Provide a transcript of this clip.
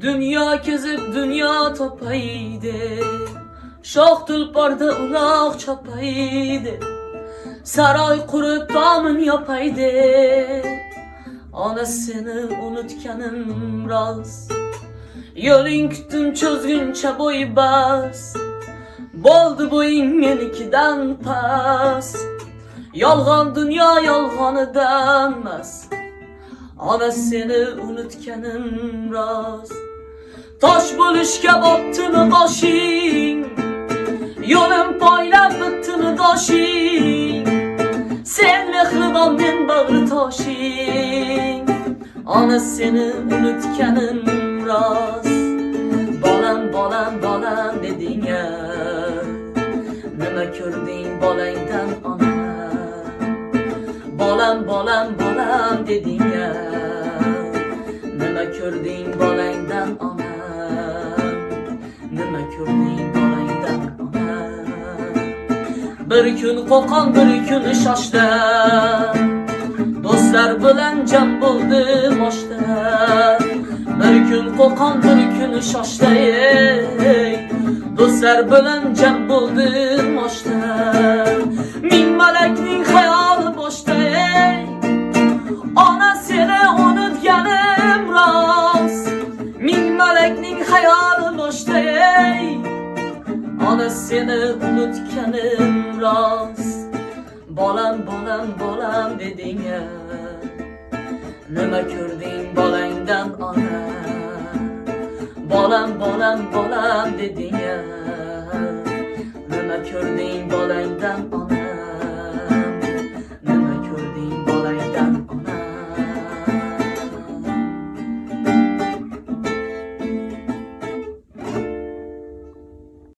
Dünya kezib dünya topaydı. Şox tulparda uloq chopaydi Saroy qurib tomin yopaydi Ona seni unutganim rost Yo'ling kutdim cho'zguncha bo'y bas. Bo'ldi bo'ying menikidan past Yolg'on dunyo yolg'onidan mast Ana seni unutganim rost Tosh bo'lishga botdimi boshing Yo'lim poylab bitdimi doshing Sen mehribon men bag'ri toshing Ana seni unutganim rost Bolam bolam bolam deding ya. Nima bolangdan ona Bolam bolam bolam deding ya. Nima ko'rding bolangdan ona. Nima ko'rding bolangdan ona. Bir kun qo'qon bir kun shoshda Do'stlar bilan jam bo'ldim oshda Bir kun qo'qon bir kun shoshda ey. Do'stlar bilan jam bo'ldim oshda Ming malakning boshda ey Ona seni unutganim rost Bolam bolam bolam deding ya. Nima ko'rding bolangdan ona Bolam bolam bolam deding ya. Nima ko'rding bolangdan